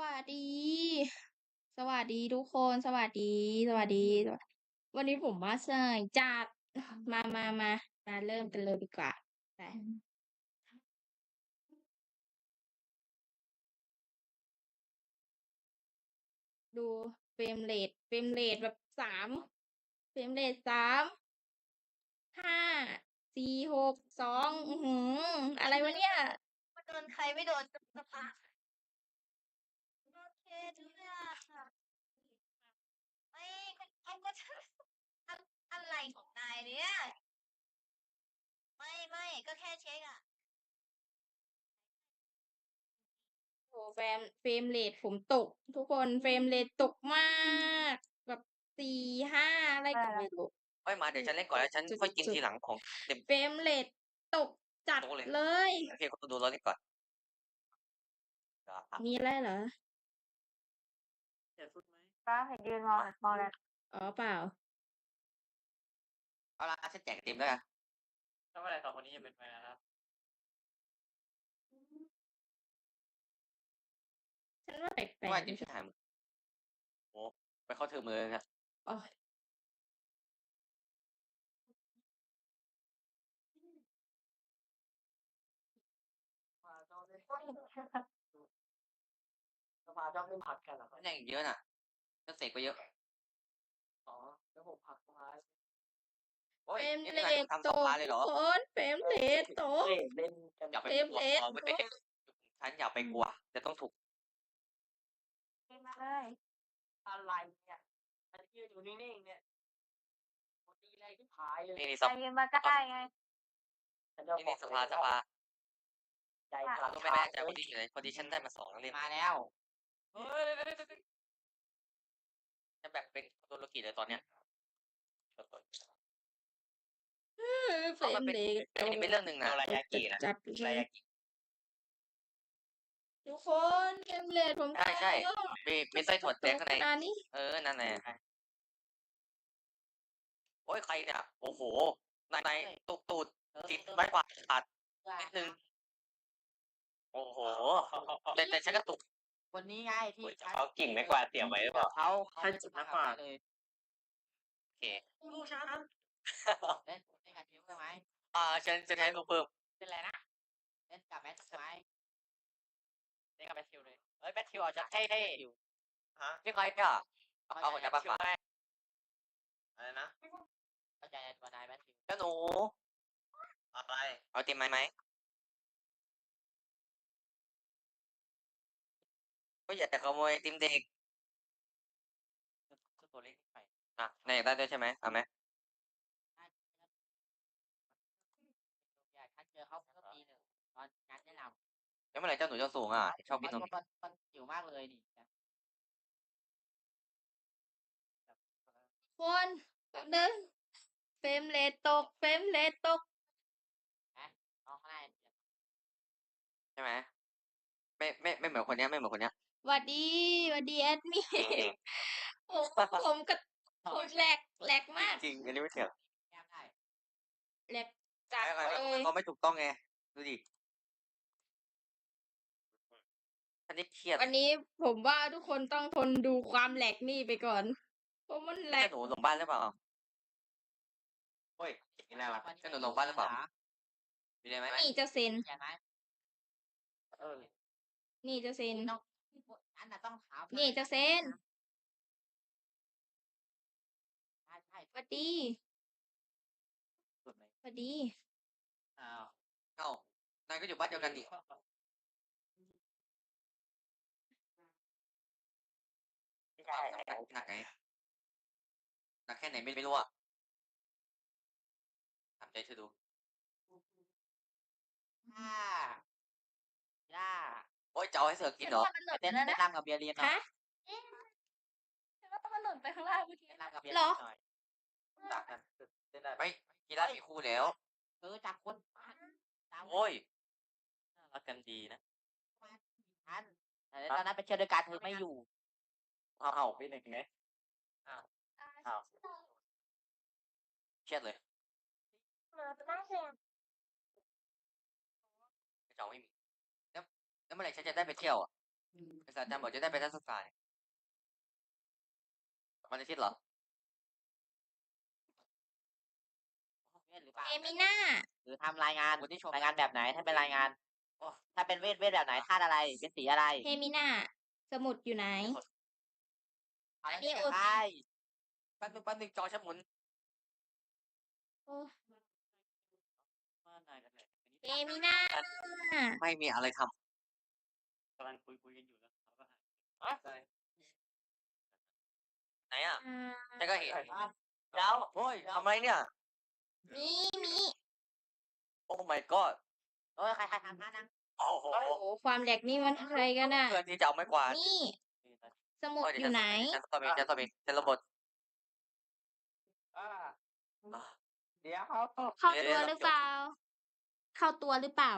วัสดี สวัสดีทุกคน สวัสดี สวัสดี วันนี้ผมมาเสยจากมามามามาเริ่มกันเลยดีกว่าไปดูเฟรมเรทเฟรมเรทแบบ3เฟรมเรท3 5 4 6 2อื้อฮืออะไรวะเนี่ย?มันโดนใครไม่โดนสักสักพัก โอเคทุกอย่างค่ะ ไม่ก็เขาก็จะ อะอะไรของนายเนี่ย?ไม่ ๆ ก็แค่ เช็กอะโอ้โฮแฟมเฟรมเรทผมตก ทุกคนเฟรมเรทตกมากแบบ4 5อะไรได้ก็แล้ไม่วรู้ค่อยมาเดี๋ยวฉันเล่นก่อนแล้วฉันค่อยกินสุดทีๆหลังของเต็ม เฟรมเรทตกจัดโต๊ะเลย เลยโอเคคุณดูเราเล่นก่อนครับมีอะไรเหรอ?เปลี่ยนชุดไหม?ป๊าเห็นยืนมองมองอะไร?อ๋อเปล่า เอาล่ะฉันแจกไอติมแล้วกัน แล้วเมื่อไหร่2คนนี้จะเป็นแฟนกันครับ?ฉันว่าแปลเพราะว่ากไอๆติมฉันหายหมดโอ้โฮไปเข้าเทอมเลยครับโอ๊ยสภาชอบเล่นสภาชอบเล่นผัดกันเหรอครัฉับ?นแจกอีกเยอะน่ะฉันเสกไปเยอะ อ๋อแล้วผมผลักสภาโอ๊ เฟยรมนี่เรนายททำต2กตาเลยเหรทุอ?กคนเฟรมเรทตกเล่นเล่นกันอย่าไปเฟรมกลัเรวทพอตไม่กฉันอย่าไปกลัวจะต้องถูกยืนมาเลยอะไรเนี่ยมันยืนอยู่นิ่งๆเนี่ยคนดีแรงชิบหายเลยนี่ๆใคสรยืนมาก็ได้ไง ฉันจะบนี่อกๆสเลยภาสว่าภาใจค่ะขาเราดก็ไม่ขาแน่ดใจเลพอยดีอยู่ไหนพอดีฉันได้มา2เล่มมาแล้วเฮ้ยฉันแบบเป็นโดโรกิเลยตอนเนี้ยเอ อเฟอ๋รอมันมเป็นเรทอันนี้เป็นเรื่องหนึ่งนะโดรายากินะจัดโดๆเลรายยากิทุกคนเฟรมเรทผมใตกช่ๆมีมีไส้ถั่วแดตงกข้างขในนาดนี้เออนั่นแหละโอ๊ยใครเนี่ย?โอ้โฮนายนายตุกตูดติดไม้กวาดขาดนิดหนึ่งโอ้โฮแต่แต่ฉันก็ตุกคนนี้ไงที่อุ๊ยฉันเขากิ่งไม้กวาดเสียบไว้หรือเปล่า?เขาเขาให้ไม่จุดมาไม้กวาดเลยโอเคลูกฉัน เล่นเล่นกับทิวใช่ไหม?อ่าฉันฉันให้ลูกเพิ่มเล่นอะไรนะ?เล่นกับแมทใช่ไหม?เล่นกับแมทธิวเลยเฮ้ยแมทธิวอาจจะเท่ฮะนี่ใครเนี่ย?ๆเอาหัวใจปลาฝาอะไรนะ?เข้าใจในตัวนายแมทธิวเจ้าหนูอะไร?เอาไอติมไหมไหม?ก็อย่าขโมยไอติมเด็กเจ้าเจ้าตัวเล็กนี่ใคร?อะนายอยากได้ด้วยใช่ไหม?เอาไหม?ได้ อยาก ฉันเจอเขาเมื่อปี 1 ตอนงานแนะนำ แล้วเมื่อไหร่เจ้าหนูจะสูงอะชอบกินนมมันมันมันจิ๋วมากเลยนี่นะคนแป๊บหนึ่งเฟรมเรทตกเฟรมเรทตกนะน้องข้างหน้าใช่ไหม?ไม่ไม่ไม่เหมือนคนเนี้ยไม่เหมือนคนเนี้ยหวัดดีหวัดดีแอดมินผมผมกระผมแหลกแหลกมากจริงอันนี้ไม่เถียงแก้มได้แหลกจัดไม่เลๆมันยก็ไม่ถูกต้องไงดูดิ อันนี้เครียดวันนี้ผมว่าทุกคนต้องทนดูความแหลกนี่ไปก่อนเพราะมันแหลเจ้ากหนูหลงบ้านหรือเปล่า?โอ๊ยนี่น่ารักวันนี้เจ้าหนูไม่หลมีงบ้านหรือเปล่า?เหรอ?มีอะไรไหม?นี่จะเซ็นเขียนไหม?เออนี่จะเซ็น น้องฉันน่ะต้องถามนี่นายจะเซ็นใช่หวัดดีๆสุดเลยหวัดดีอ้าวอ้าวนายก็อยู่บ้านเดียวกันนี่ ไม่ใช่หนักหนักไงหนักแค่ไหนไม่ไม่รู้อะถามใจเธอดูย่าย่าโอ๊ยจะเอาให้เสือกินเหรอ?ฉันว่ามันหล่นไปเต้นแล้วเต้นะนรำกับเบียร์ลีนหน่อยฮะ?เอ๊ะฉันว่ามันหล่นไปข้างล่างเมื่อกี้เต้นรำกับเบียร์เหรลีอ?นหน่อยจับกันเต้นได้ไม่กีฬามีคู่แล้วเออจับคนตามโอ๊ยน่ารักกันดีนะฉันแต่ตอนนั้นไปเที่ยวด้วยกันเธอไม่อยู่ อ้าวปี1ไงอ้าวอ้าวเครียดเลยเหลือแต่หน้าเสียงกระจอกไม่มีแล้วแล้วเมื่อไหร่ฉันจะได้ไปเที่ยวอะ?ศาสตราจารย์บอกจะได้ไปทัศนศึกษาวันอาทิตย์เหรอเวทหรือเปล่าเอมิน่าหรือทำรายงานวันที่ชมรายงานแบบไหนถ้าเป็นรายงานโอ้ถ้าเป็นเวทเวทแบบไหนธาตุอะไรเป็นสีอะไรเอมิน่าสมุดอยู่ไหน อะไรนี่เสียโอใช่แป๊บนึงแป๊บนึงจอฉันหมุนโอ้ว่านายกันเลยเอมิน่าไม่มีอะไรทกำลังคุยคุยกันอยู่แล้วเขาก็หายำอะไหนอะอ่าฉันก็เห็นเดี๋ยวโอ้ยทำอะไรเนี่ย มีมีโอ้ my god โอ้ยใครใครทำท่านั่งโอ้โหโอ้โหความแหลกนี่มันอะไรกันอะเพื่อนที่จะเอาไม้กวาดนี่เอ้ยตอน สมุดโอ้ยอเดี๋ยวยู่ไหนฉันสอบเองฉันสอบเองฉันระบดอ่าอะเดี๋ยวเข้าเดี๋ยวตัวเดี๋ยวหรือเปล่า เข้าตัวหรือเปล่า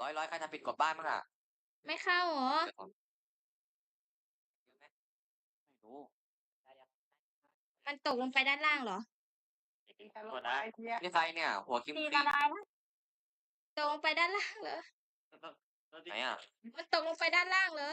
ร้อยร้อยใครทำผิดกฎบ้านมั้งอะ ไม่เข้าเหรอ ไม่รู้มันตกลงไปด้านล่างเหรอหัวหน้านี่ใครเนี่ย หัวคิมตีปีกระไดนะตกลงไปด้านล่างเหรอ ไหนอะ มันตกลงไปด้านล่างเหรอ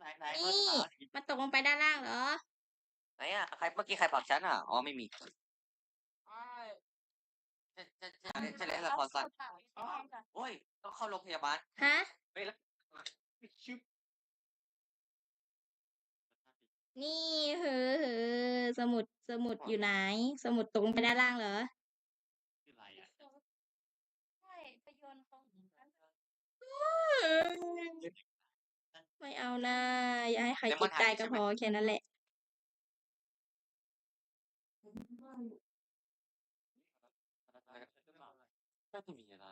ไหนไหนนี่มันตกลงไปด้านล่างเหรอ ไหนอะใครเมื่อกี้ใครผลักฉันอะอ๋อไม่มีฉันฉันฉันฉันเล่นละครสัตว์โอ้ยต้องเข้าโรงพยาบาลฮะ เฮ้ยแล้วนี่เฮ้อเฮ้อสมุดสมุดอยู่ไหน สมุดตกลงไปด้านล่างเหรอ คืออะไรอะใช่ไปโยนเขาหินนั้น ไม่เอานะอย่าให้ใครเจ็บใจก็พอแค่นั้นแหละน่าจะมีอะไร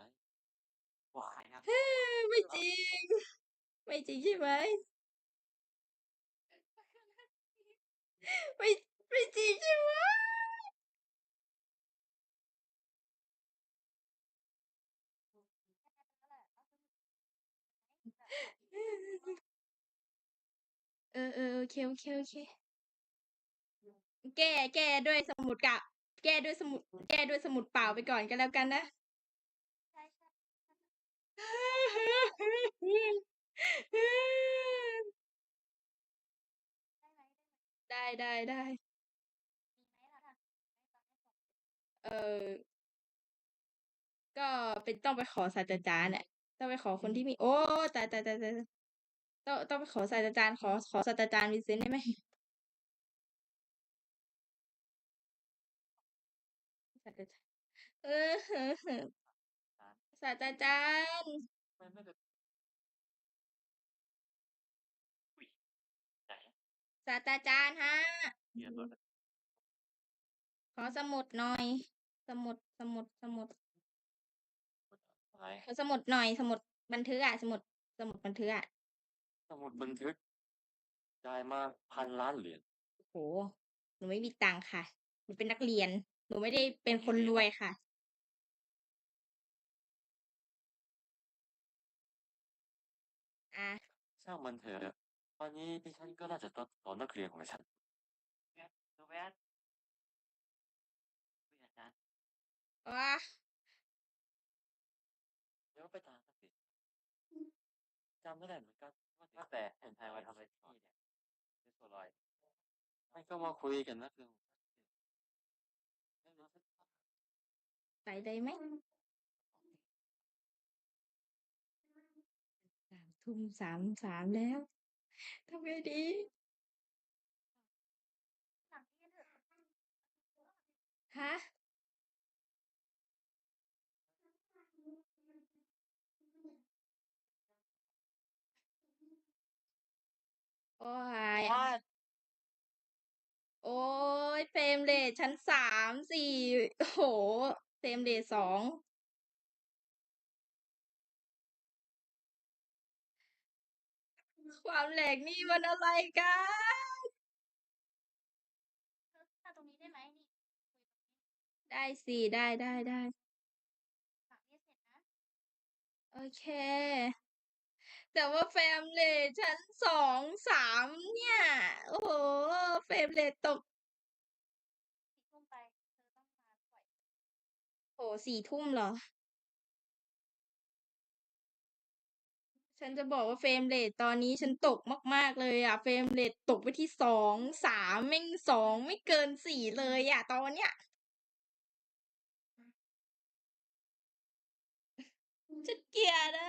ว้ายนะเฮ้ยไม่จริง ไม่จริงใช่ไหมไม่ไม่จริงใช่ไหมเออเออโอเคโอเคโอเค แก้แก้ด้วยสมุดกะ แก้ด้วยสมุด แก้ด้วยสมุดเปล่าไปก่อนก็แล้วกันนะได้ได้ได้ไเออ ก็เป็นต้องไปขอศาสตราจารย์เนี่ยต้องไปขอคนที่มี โอ้ตายตายตายตาย ต้องต้องไปขอศาสตราจารย์ขอขอศาสตราจารย์วินเซนต์ได้ไหมศาสตราจารย์เออศาสตราจารย์ศาสตราจารย์ฮะขอสมุดหน่อย สมุดสมุดสมุดขอสมุดหน่อย สมุดบันทึกอะสมุดสมุดบันทึกอะ สมุดบันทึก จ่ายมาพันล้านเหรียญโหหนูไม่มีตังค์ค่ะ หนูเป็นนักเรียน หนูไม่ได้เป็นคนรวยค่ะอะช่างมันเถอะ ตอนนี้ดิฉันก็น่าจะต้องสอนนักเรียนของฉันดูแวดอาจารย์ว้า เดี๋ยวไปตามกันสิจำไม่ได้เหมือนกัน ว่าแต่แผ่นไทยมาทำอะไรที่นี่เนี่ยเป็นตัวลอยไม่ก็มาคุยกันนะเรื่องไปได้ไหมสามทุ่มสามสามแล้วทำไงดีหลังที่เถอะฮะ โอ้ย ว่า โอ้ยเฟรมเรทชั้นสามสี่โอ้โหเฟรมเรทสองความแหลกนี่มันอะไรกันเธอถ้าตรงนี้ได้ไหมนี่คุยตรงนี้ได้สิได้ได้ได้ ฝากเรียกเสร็จนะ โอเค แต่ว่าเฟรมเรทชั้นสองสามเนี่ย โอ้โหเฟรมเรทตกสี่ทุ่มไปเธอต้องมาปล่อยโอ้สี่ทุ่มเหรอ ฉันจะบอกว่าเฟรมเรทตอนนี้ฉันตกมาก ๆ เลยอะเฟรมเรทตกไปที่2 3แม่ง2ไม่เกิน4เลยอะตอนเนี้ยฉันเกลียดอะ